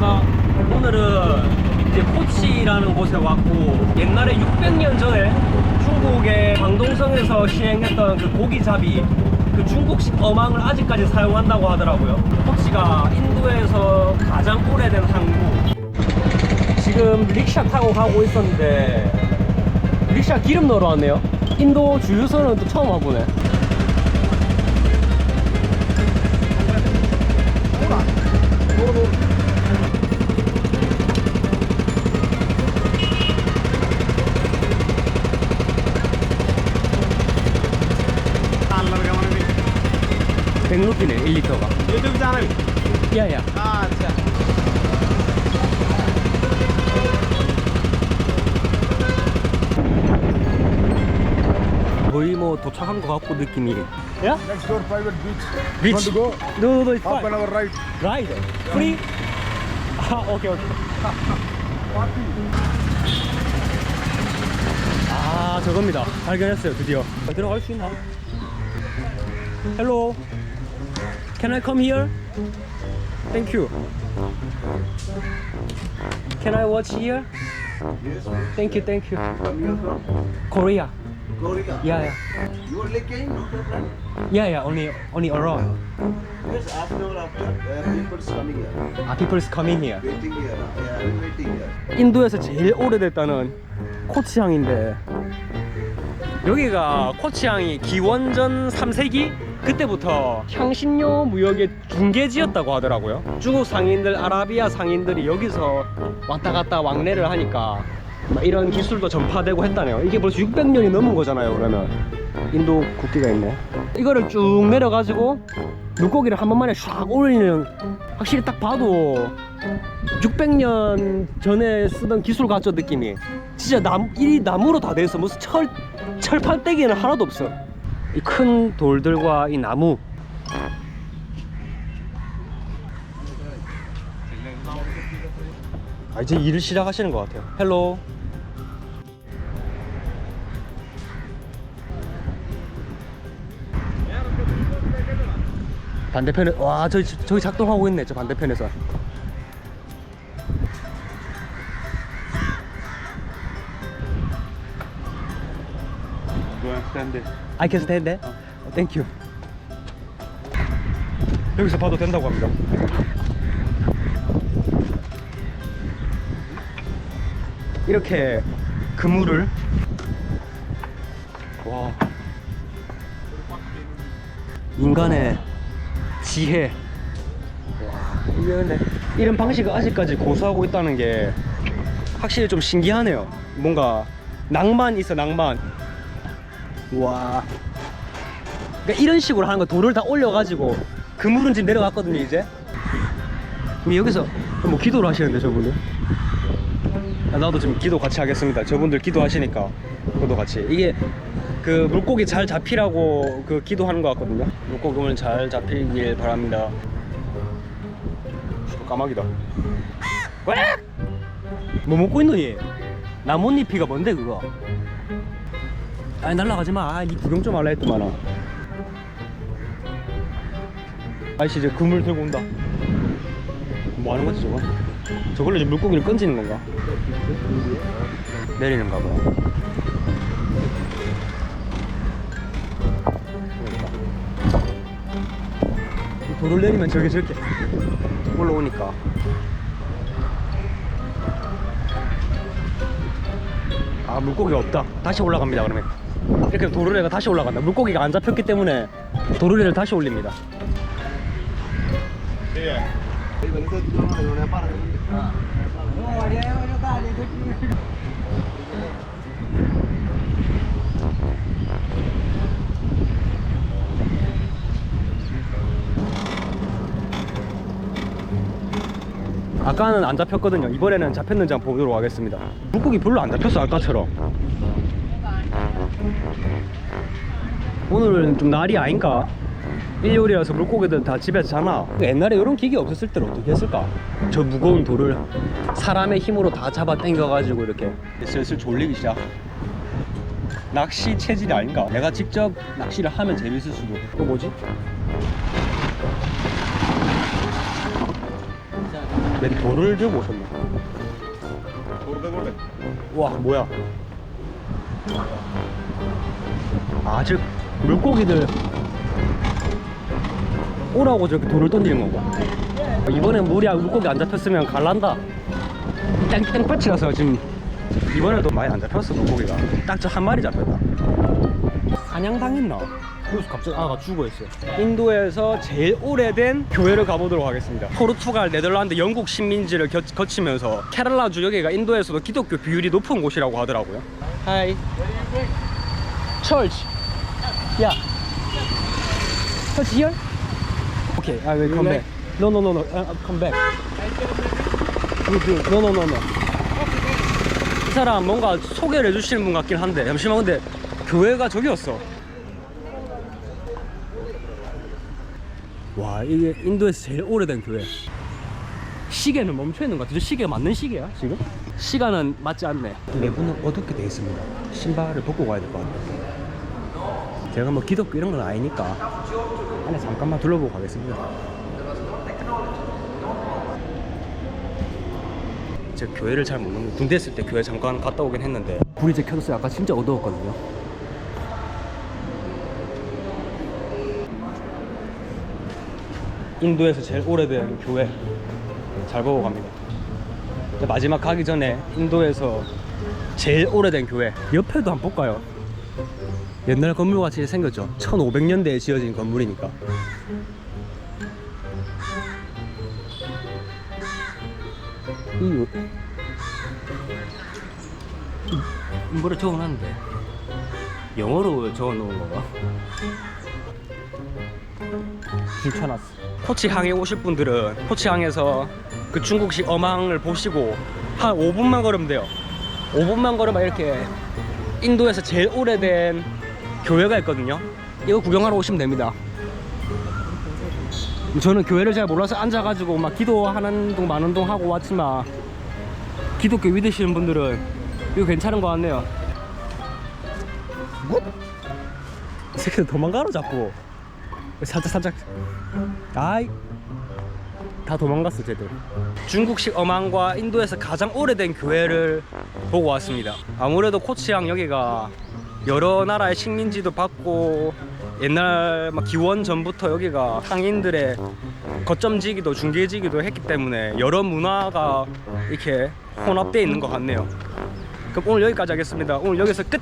안녕하십니까. 오늘은 이제 코치라는 곳에 왔고 옛날에 600년 전에 중국의 광동성에서 시행했던 그 고기잡이 그 중국식 어망을 아직까지 사용한다고 하더라고요. 코치가 인도에서 가장 오래된 항구. 지금 릭샤 타고 가고 있었는데 릭샤 기름 넣으러 왔네요. 인도 주유소는 또 처음 와보네. 막히네 1리터가. 요즘 사람이 야야. 아 진짜 거의 뭐 도착한 것 같고 느낌이. 야? Next door private beach. 비치 You want to 노노노 go? Half an hour ride. 라이드 프리? 아 오케이 오케이 아 저겁니다. 발견했어요 드디어. 들어갈 수 있나? 헬로 Can I come here? Thank you. Can I watch here? yes Thank you, thank you. come here from Korea. Korea Yeah, yeah. you only came your friend Yeah, yeah, only, only around. yes half an hour after uh, people's coming here Ah, people's coming here. waiting here yeah I'm waiting here 인도에서 제일 오래됐다는 코치항인데 여기가 코치항이 기원전 3세기 그때부터 향신료 무역의 중계지였다고 하더라고요. 중국 상인들, 아라비아 상인들이 여기서 왔다 갔다 왕래를 하니까 막 이런 기술도 전파되고 했다네요. 이게 벌써 600년이 넘은 거잖아요. 그러면 인도 국기가 있네. 이거를 쭉 내려가지고 물고기를 한 번만에 샥 올리는 확실히 딱 봐도 600년 전에 쓰던 기술 같죠 느낌이 진짜 나무 이 나무로 다돼 있어 무슨 철 철판 떼기는 하나도 없어 이 큰 돌들과 이 나무. 아 이제 일을 시작하시는 것 같아요. 헬로. 반대편에 와 저기 저기 작동하고 있네 저 반대편에서 stand there I can stand there. Thank you. 여기서 봐도 된다고 합니다. 이렇게 그물을 와 인간의 지혜 와 이게 근데 이런 방식을 아직까지 고수하고 있다는 게 확실히 좀 신기하네요. 뭔가 낭만 있어 낭만. 와. 그러니까 이런 식으로 하는 거 돌을 다 올려가지고 그물은 지금 내려갔거든요 이제. 그럼 여기서 뭐 기도를 하시는데 저분은. 아, 나도 지금 기도 같이 하겠습니다. 저분들 기도하시니까 저도 같이. 이게 그 물고기 잘 잡히라고 그 기도하는 것 같거든요. 물고기 오늘 잘 잡히길 바랍니다. 씨, 까마귀다. 꽉! 뭐 먹고 있노니? 나뭇잎이가 뭔데 그거? 아니 날라가지 마. 아, 니 구경 좀 할라 했더만아. 아이씨 이제 그물 들고 온다. 뭐 하는 거지 저거? 저걸로 이제 물고기를 건지는 건가? 내리는가 봐. 이 돌을 내리면 저게 저렇게 올라오니까. 아 물고기가 없다. 다시 올라갑니다 그러면. 이렇게 도르래가 다시 올라간다. 물고기가 안 잡혔기 때문에 도르래를 다시 올립니다. 아까는 안 잡혔거든요. 이번에는 잡혔는지 한번 보도록 하겠습니다. 물고기 별로 안 잡혔어 아까처럼. 오늘은 좀 날이 아닌가? 일요일이라서 물고기들 다 집에서 자나? 옛날에 이런 기계 없었을 때는 어떻게 했을까? 저 무거운 돌을 사람의 힘으로 다 잡아 당겨가지고 이렇게 슬슬 졸리기 시작. 낚시 체질이 아닌가? 내가 직접 낚시를 하면 재밌을 수도. 또 뭐지? 맨 돌을 들고 오셨네. 와 뭐야? 아 즉 물고기들 오라고 저렇게 돌을 던지는 거고. 이번엔 물이 물고기 안 잡혔으면 갈란다. 땡땡볕이라서 지금 이번에도 많이 안 잡혔어 물고기가. 딱 저 한 마리 잡혔다. 사냥당했나? 그래서 갑자기 아가 죽어 있어요. 인도에서 제일 오래된 교회를 가보도록 하겠습니다. 포르투갈, 네덜란드, 영국 식민지를 겨, 거치면서 케랄라주 여기가 인도에서도 기독교 비율이 높은 곳이라고 하더라고요. Hi. Church. Yeah. Church here? Okay, I will come back. No, no, no, no. Uh, come back. No, no, no, no. 이 사람 뭔가 소개를 해주시는 분 같긴 한데 잠시만 근데 교회가 저기였어. 와 이게 인도에서 제일 오래된 교회. 시계는 멈춰 있는 것 같아 저 시계 맞는 시계야 지금? 시간은 맞지 않네. 내부는 어둡게 돼 있습니다. 신발을 벗고 가야 될 것 같아요. 제가 뭐 기독교 이런 건 아니니까 안에 잠깐만 둘러보고 가겠습니다. 제가 교회를 잘 모르는 군대 있을 때 교회 잠깐 갔다 오긴 했는데. 불이 이제 켜졌어요. 아까 진짜 어두웠거든요 인도에서 제일 오래된 교회 잘 보고 갑니다. 마지막 가기 전에 인도에서 제일 오래된 교회 옆에도 한번 볼까요? 옛날 건물 같이 생겼죠. 1500년대에 지어진 건물이니까. 이 이- 뭐라 적어놨는데 영어로 적어놓은 거가 불켜놨어. 포치항에 오실 분들은 포치항에서 그 중국식 어망을 보시고 한 5분만 걸으면 돼요. 5분만 걸으면 이렇게 인도에서 제일 오래된 교회가 있거든요. 이거 구경하러 오시면 됩니다. 저는 교회를 잘 몰라서 앉아가지고 막 기도하는 동 마는 동 하고 왔지만 기독교 믿으시는 분들은 이거 괜찮은 것 같네요. 이 새끼들 도망가러 자꾸. 살짝 살짝. 아이. 다 도망갔어 쟤들. 중국식 어망과 인도에서 가장 오래된 교회를 보고 왔습니다. 아무래도 코치항 여기가 여러 나라의 식민지도 받고 옛날 막 기원 전부터 여기가 상인들의 거점지기도 중계지기도 했기 때문에 여러 문화가 이렇게 혼합되어 있는 것 같네요. 그럼 오늘 여기까지 하겠습니다. 오늘 여기서 끝